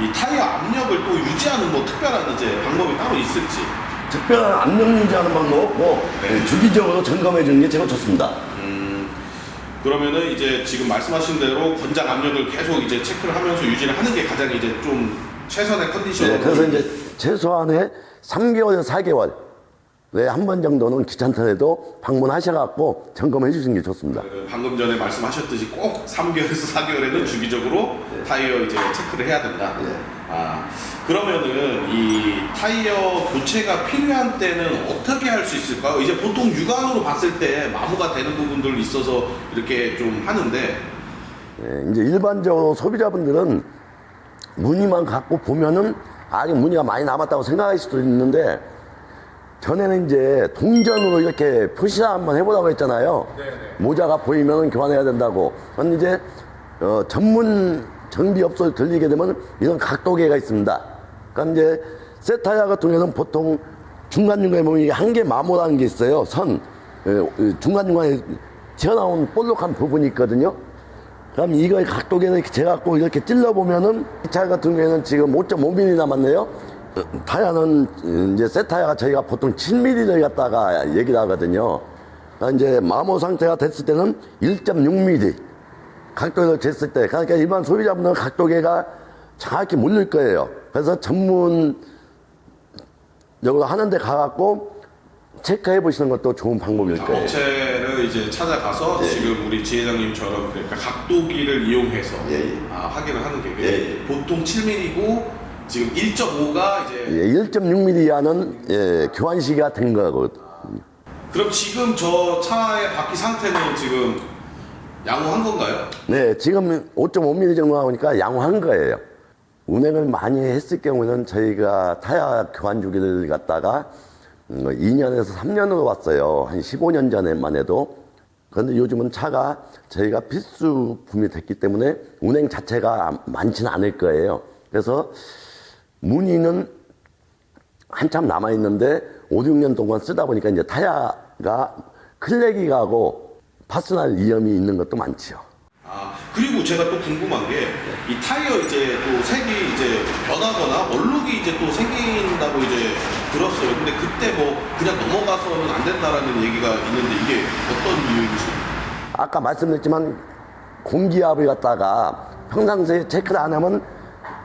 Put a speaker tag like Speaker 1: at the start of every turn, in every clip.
Speaker 1: 이 타이어 압력을 또 유지하는 뭐 특별한 이제 방법이 따로 있을지.
Speaker 2: 특별한 압력 유지하는 방법 없고
Speaker 1: 네.
Speaker 2: 예, 주기적으로 점검해 주는 게 제일 좋습니다.
Speaker 1: 음, 그러면은 이제 지금 말씀하신 대로 권장 압력을 계속 이제 체크를 하면서 유지를 하는 게 가장 이제 좀 최선의 컨디션.
Speaker 2: 네, 그래서 이제 최소한의 3개월에서 4개월 에 한 번 정도는 귀찮더라도 방문하셔갖고 점검해 주시는 게 좋습니다.
Speaker 1: 그 방금 전에 말씀하셨듯이 꼭 3개월에서 4개월에는 주기적으로 타이어 이제 체크를 해야 된다.
Speaker 2: 네.
Speaker 1: 아 그러면은 이 타이어 교체가 필요한 때는 어떻게 할 수 있을까요? 이제 보통 육안으로 봤을 때 마모가 되는 부분들 있어서 이렇게 좀 하는데
Speaker 2: 예, 이제 일반적으로 소비자분들은 무늬만 갖고 보면은 아직 무늬가 많이 남았다고 생각할 수도 있는데 전에는 이제 동전으로 이렇게 표시 한번 해보라고 했잖아요. 모자가 보이면 교환해야 된다고. 그런데 이제 어, 전문 정비업소에 들리게 되면 이런 각도계가 있습니다. 그러니까 이제 세타야 같은 경우는 보통 중간중간에 보면 이게 한 개 마모라는 게 있어요. 선. 예, 어, 중간중간에 튀어나온 볼록한 부분이 있거든요. 그럼 이걸 각도계를 이렇게 재갖고 이렇게 찔러보면은 이 차 같은 경우에는 지금 5.5mm 남았네요. 어, 타야는 이제 새 타야가 저희가 보통 7mm를 갖다가 얘기를 하거든요. 그러니까 이제 마모 상태가 됐을 때는 1.6mm 각도를 쟀을 때 그러니까 일반 소비자분들은 각도계가 정확히 모를 거예요. 그래서 전문적으로 하는데 가갖고 체크해 보시는 것도 좋은 방법일 거예요.
Speaker 1: 업체를 이제 찾아가서
Speaker 2: 예.
Speaker 1: 지금 우리 지회장님처럼 그러니까 각도기를 이용해서
Speaker 2: 예, 예.
Speaker 1: 아, 확인을 하는 게
Speaker 2: 예, 예.
Speaker 1: 보통 7mm고 지금 1.5가 이제
Speaker 2: 예, 1.6mm 이하는 예, 교환 시기가 된 거고
Speaker 1: 그럼 지금 저 차의 바퀴 상태는 지금 양호한 건가요?
Speaker 2: 네, 지금 5.5mm 정도 나오니까 양호한 거예요. 운행을 많이 했을 경우는 저희가 타야 교환 주기를 갖다가 2년에서 3년으로 왔어요. 한 15년 전에만 해도. 그런데 요즘은 차가 저희가 필수품이 됐기 때문에 운행 자체가 많지는 않을 거예요. 그래서 문의는 한참 남아있는데 5, 6년 동안 쓰다 보니까 이제 타야가 클래기 가고 파스날 위험이 있는 것도 많지요.
Speaker 1: 아 그리고 제가 또 궁금한 게 이 타이어 이제 또 색이 이제 변하거나 얼룩이 이제 또 생긴다고 이제 들었어요. 근데 그때 뭐 그냥 넘어가서는 안 된다라는 얘기가 있는데 이게 어떤 이유인지.
Speaker 2: 아까 말씀드렸지만 공기압을 갖다가 평상시에 체크를 안 하면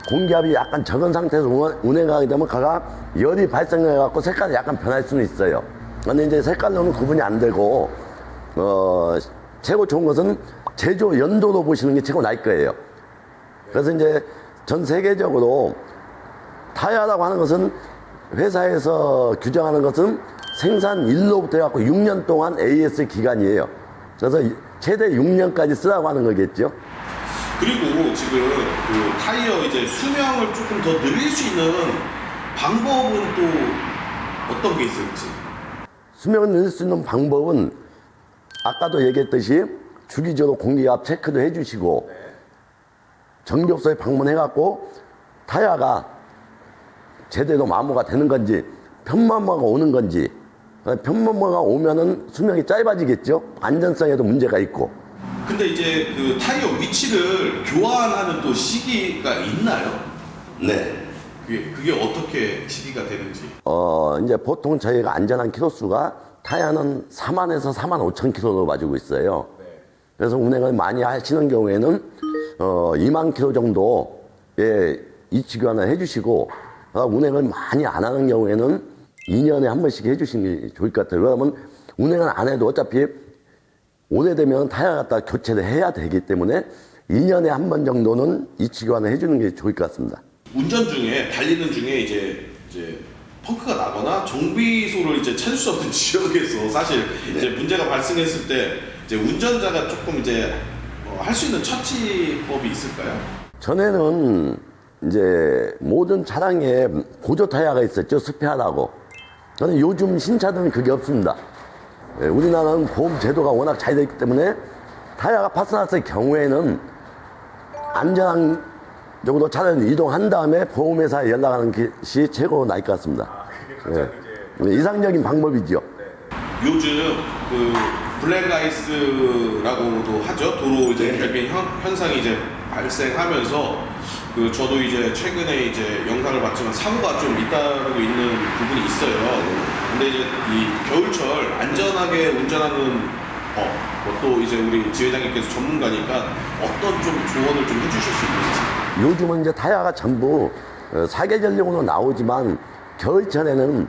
Speaker 2: 공기압이 약간 적은 상태에서 운행- 운행하게 되면 가가 열이 발생해갖고 색깔이 약간 변할 수는 있어요. 근데 이제 색깔로는 구분이 안 되고, 어, 최고 좋은 것은 제조 연도로 보시는 게 최고 나을 거예요. 그래서 이제 전 세계적으로 타야라고 하는 것은 회사에서 규정하는 것은 생산 일로부터 해갖고 6년 동안 AS 기간이에요. 그래서 이- 최대 6년까지 쓰라고 하는 거겠죠.
Speaker 1: 그리고 지금 그 타이어 이제 수명을 조금 더 늘릴 수 있는 방법은 또 어떤 게 있을지.
Speaker 2: 수명을 늘릴 수 있는 방법은 아까도 얘기했듯이 주기적으로 공기압 체크도 해주시고 정비업소에 방문해갖고 타야가 제대로 마모가 되는 건지 편마모가 오는 건지 편마모가 오면은 수명이 짧아지겠죠. 안전성에도 문제가 있고
Speaker 1: 근데 이제 그 타이어 위치를 교환하는 또 시기가 있나요?
Speaker 2: 네.
Speaker 1: 그게, 그게 어떻게 시기가 되는지.
Speaker 2: 어, 이제 보통 저희가 안전한 키로수가 타야는 4만에서 4만 5천 킬로로 가지고 있어요. 그래서 운행을 많이 하시는 경우에는 어, 2만 킬로 정도의 이치 교환을 해주시고 어, 운행을 많이 안 하는 경우에는 2년에 한 번씩 해주시는 게 좋을 것 같아요. 그러면 운행을 안 해도 어차피 오래되면 타야 갖다 교체를 해야 되기 때문에 2년에 한 번 정도는 이치 교환을 해주는 게 좋을 것 같습니다.
Speaker 1: 운전 중에 달리는 중에 이제 이제 펑크가 나거나 정비소를 이제 찾을 수 없는 지역에서 사실 이제 문제가 발생했을 때 이제 운전자가 조금 이제 어, 할수 있는 처치법이 있을까요?
Speaker 2: 전에는 이제 모든 차량에 보조 타이어가 있었죠. 스페어라고. 저는 요즘 신차들은 그게 없습니다. 예, 우리나라는 보험 제도가 워낙 잘 되어 있기 때문에 타이어가 파스났을 경우에는 안전한 정도 차를 이동한 다음에 보험회사에 연락하는 것이 최고 나을 것 같습니다. 예. 이상적인 방법이죠.
Speaker 1: 요즘 그 블랙 아이스라고도 하죠. 도로 이제 결빙 현, 현상이 이제 발생하면서 그 저도 이제 최근에 이제 영상을 봤지만 사고가 좀 잇따르고 있는 부분이 있어요. 근데 이제 이 겨울철 안전하게 운전하는 법, 뭐또 이제 우리 지회장님께서 전문가니까 어떤 좀 조언을 좀 해주실 수 있는지.
Speaker 2: 요즘은 이제 타이어가 전부 어, 사계전용으로 나오지만 겨울철에는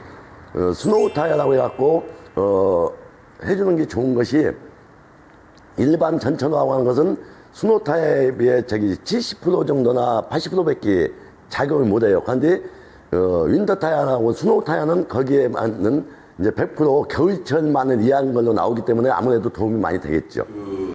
Speaker 2: 어, 스노우 타이어라고 해갖고 어, 해주는 게 좋은 것이 일반 전천후하고 하는 것은 타이어에 비해 저기 70% 정도나 80%밖에 작용을 못해요. 그런데 어, 윈터 타이어하고 스노우 타이어는 거기에 맞는 이제 100% 겨울철만을 이해한 걸로 나오기 때문에 아무래도 도움이 많이 되겠죠.
Speaker 1: 그